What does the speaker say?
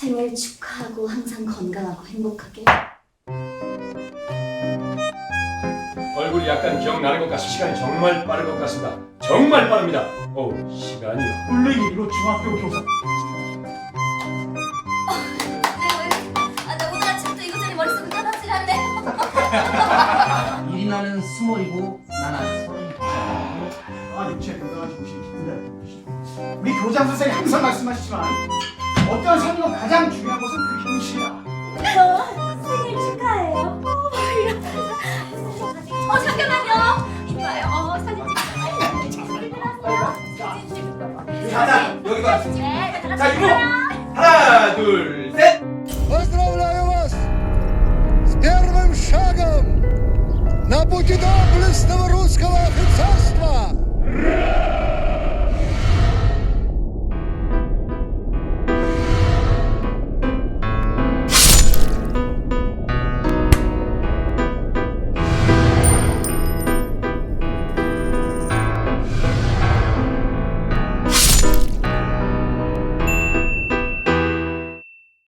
생일 축하하고 항상 건강하고 행복하게. 얼굴이 약간 기억나는 것 같습니다. 시간이 정말 빠른 것 같습니다. 정말 빠릅니다. 어우, 시간이 이거 중학교 교사 아, 나 오늘 아침부터 이것저것 머릿속에 떠나질 않네. 이리나는 스물이고 나는 서른이고 아니 제 건강하시고 싶은데 우리 교장 선생님 항상 말씀하시지만 어떤 삶이고 가장 중요한 것은 그 현실이야 생일 축하해요. 어, 잠깐만요. 이리 와요. 어, 사진 찍어요. 사진 찍어요. 가자 여기 봐. 네, 다 같이 자 이거 찍어요. 하나 둘 셋. Поздравляю вас с первым шагом на пути доблестного русского офицерства!